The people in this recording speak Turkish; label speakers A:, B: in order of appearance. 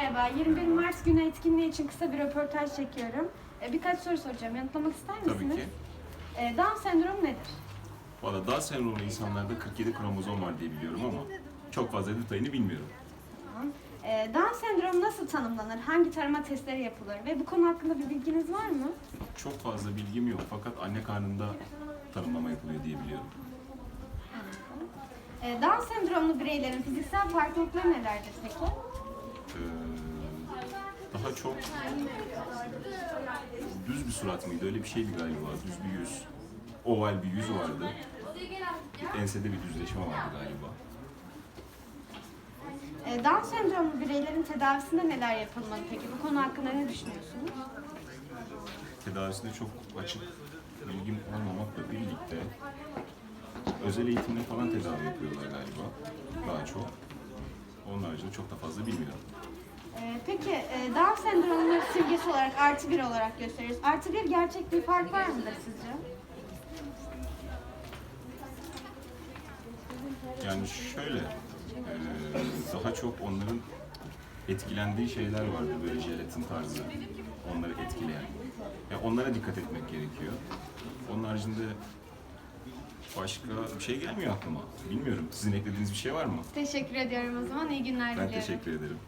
A: Merhaba, 21 Mart günü etkinliği için kısa bir röportaj çekiyorum. Ee, Birkaç soru soracağım. Yanıtlamak ister misiniz?
B: Tabii ki.
A: Ee, Down sendromu nedir?
B: Valla Down sendromlu insanlarda 47 kromozom var diye biliyorum ama çok fazla detayını bilmiyorum.
A: Tamam. Ee, Down sendromu nasıl tanımlanır? Hangi tarama testleri yapılır? Ve bu konu hakkında bir bilginiz var mı?
B: Çok fazla bilgim yok fakat anne karnında tanımlama yapılıyor diye biliyorum.
A: Ee, Down sendromlu bireylerin fiziksel farklılıkları nelerdir peki?
B: Ee, daha çok düz bir surat mıydı? Öyle bir şeydi galiba. Düz bir yüz. Oval bir yüz vardı. Ensede bir düzleşme vardı galiba.
A: Ee, Down sendromlu bireylerin tedavisinde neler yapılmalı peki? Bu konu hakkında ne düşünüyorsunuz?
B: Tedavisinde çok açık bilgim olmamakla birlikte özel eğitimle falan tedavi yapıyorlar galiba. Daha çok. Onun haricinde çok da fazla bilmiyorum.
A: Ee, peki e, Down sendromunu simgesi olarak artı bir olarak gösteriyoruz. Artı bir gerçek bir fark var mıdır sizce?
B: Yani şöyle, eee, daha çok onların etkilendiği şeyler vardı böyle jelatin tarzı, onları etkileyen. Yani onlara dikkat etmek gerekiyor. Onun haricinde başka bir şey gelmiyor aklıma. Bilmiyorum. Sizin eklediğiniz bir şey var mı?
A: Teşekkür ediyorum o zaman. İyi günler
B: Ben
A: diliyorum.
B: teşekkür ederim.